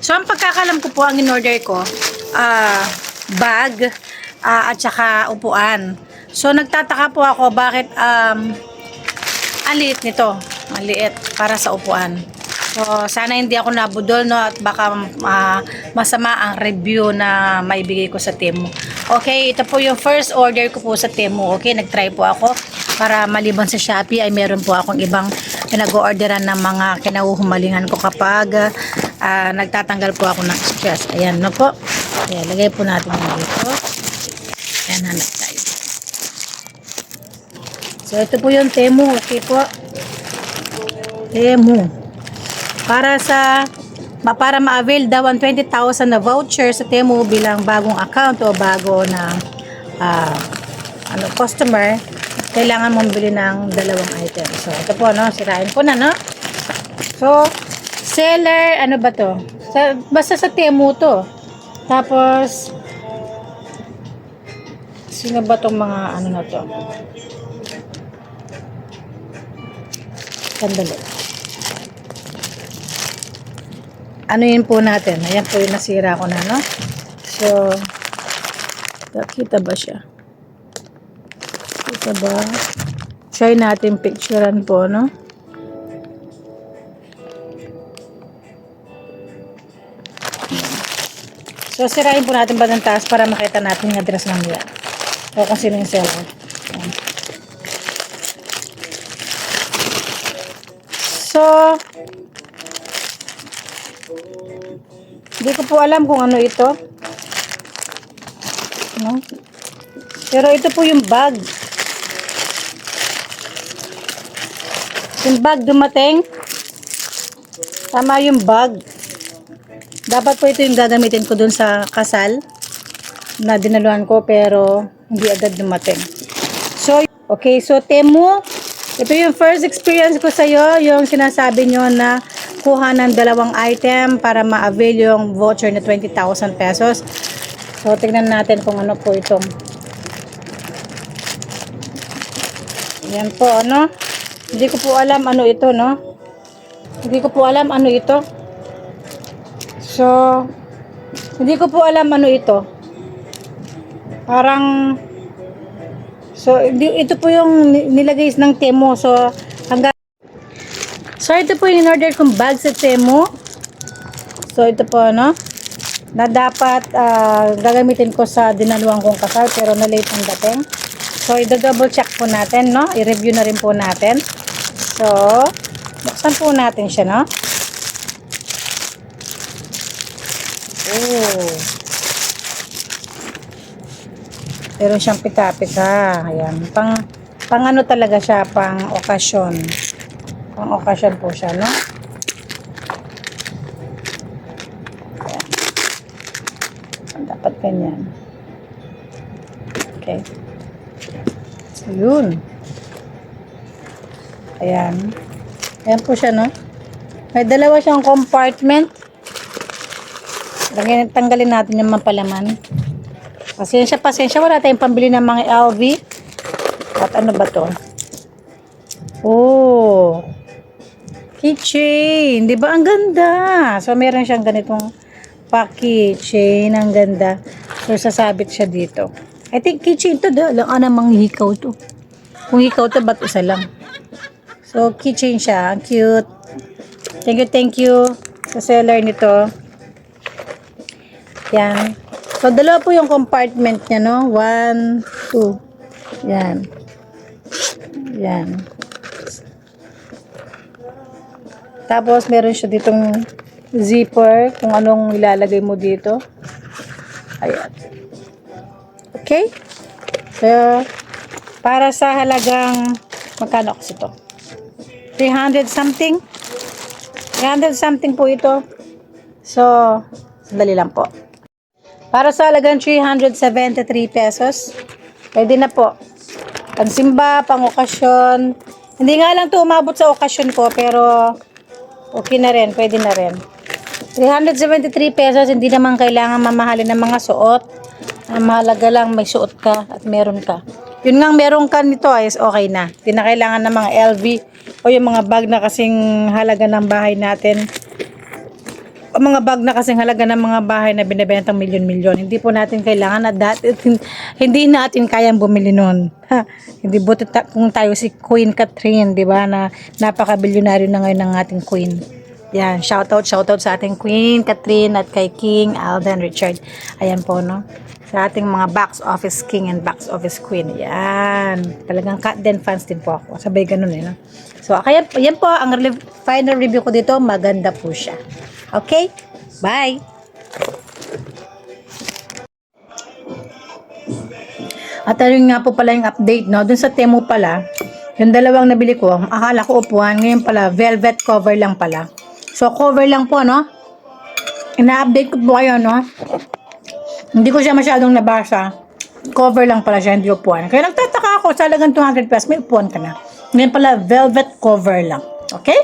So, ang pagkakalam ko po, ang in-order ko, ah, bag, ah, at saka upuan. So, nagtataka po ako bakit um, ang liit nito. Ang liit para sa upuan. So, sana hindi ako nabudol, no? At baka ah, masama ang review na maibigay ko sa Temu. Okay, ito po yung first order ko po sa Temu. Okay, nag-try po ako para maliban sa Shopee ay meron po akong ibang pinag-orderan ng mga kinahuhumalingan ko kapag ah, nagtatanggal po ako ng stress. Ayan, no po. Ayan, lagay po natin dito. Ayan, hanap tayo. So, ito po yung Temu. Okay po. Temu. Para sa para ma-avail daw ang 20,000 na voucher sa Temu bilang bagong account o bago na ah, ano customer, kailangan mong bili ng dalawang item. So, ito po, no? Sirain ko na, no? So, seller, ano ba to? Sa, basta sa Temu to. Tapos, sino ba tong mga ano na to? Sandali. Ano yun po natin? Ayan po yung nasira ko na, no? So, nakita ba siya? Kita ba? Try natin picturean po, no? So, sirain po natin ba ng taas para makita natin yung address ng niya. O kung sino yung seller. So, hindi ko po alam kung ano ito. No? Pero ito po yung bag. Yung bag dumating. Tama yung bag. Dapat po ito yung gagamitin ko dun sa kasal na dinaluhan ko pero hindi agad dumating. So, okay. So, Temu, ito yung first experience ko sa'yo, yung sinasabi nyo na kuha ng dalawang item para ma-avail yung voucher na 20,000 pesos. So, tingnan natin kung ano po itong. Yan po, ano? Hindi ko po alam ano ito, no? Hindi ko po alam ano ito. So, hindi ko po alam ano ito. Parang, so, ito po yung ni- nilagay ng Temo. So, hanggang, so, ito po yung in-order kong bag sa Temo. So, ito po, ano, na dapat ah, gagamitin ko sa dinaluhan kong kasal pero na-late ang dating. So, i-double check po natin, no? I-review na rin po natin. So, buksan po natin siya, no? Oh. Meron siyang pita-pita. Ayan. Pang, pang ano talaga siya, pang okasyon. Pang okasyon po siya, no? Ayan. Dapat ganyan. Okay. So, yun. Ayan. Ayan po siya, no? May dalawa siyang compartment. Lagyan, tanggalin natin yung mapalaman. Pasensya, pasensya. Wala tayong pambili ng mga LV. At ano ba to? Oh. Keychain. Di ba? Ang ganda. So, meron siyang ganitong pa-keychain. Ang ganda. So, sasabit siya dito. I think keychain to. Lang ah, namang hikaw to. Kung hikaw to, ba't isa lang? So, keychain siya. Ang cute. Thank you, thank you sa seller nito. Yan. So, dalawa po yung compartment niya, no? One, two. Yan. Yan. Tapos, meron siya ditong zipper kung anong ilalagay mo dito. Ayan. Okay? So, para sa halagang, magkano kasi ito? 300 something? 300 something po ito. So, sandali lang po. Para sa halagang 373 pesos, pwede na po. Pangsimba, pang okasyon. Hindi nga lang to umabot sa okasyon ko, pero okay na rin, pwede na rin. 373 pesos, hindi naman kailangan mamahalin ng mga suot. Ang mahalaga lang may suot ka at meron ka. Yun nga meron ka nito is okay na. Hindi na kailangan ng mga LV o yung mga bag na kasing halaga ng bahay natin. mga bag na kasing halaga ng mga bahay na binibentang milyon-milyon. Hindi po natin kailangan at dati, hindi natin kayang bumili nun. Ha, hindi buti ta- kung tayo si Queen Catherine, di ba, na napaka-bilyonaryo na ngayon ng ating Queen. Yan, shoutout, shoutout sa ating Queen Catherine at kay King Alden Richard. Ayan po, no? Sa ating mga box office king and box office queen. Yan. Talagang cat den fans din po ako. Sabay ganun eh, no? So, kaya, yan po, ang re- final review ko dito, maganda po siya. Okay? Bye! At ayun nga po pala yung update, no? Dun sa Temu pala, yung dalawang nabili ko, akala ko upuan, ngayon pala, velvet cover lang pala. So, cover lang po, no? Ina-update ko po kayo, no? Hindi ko siya masyadong nabasa. Cover lang pala siya, hindi upuan. Kaya nagtataka ako, sa halagang 200 pesos, may upuan ka na. Ngayon pala, velvet cover lang. Okay?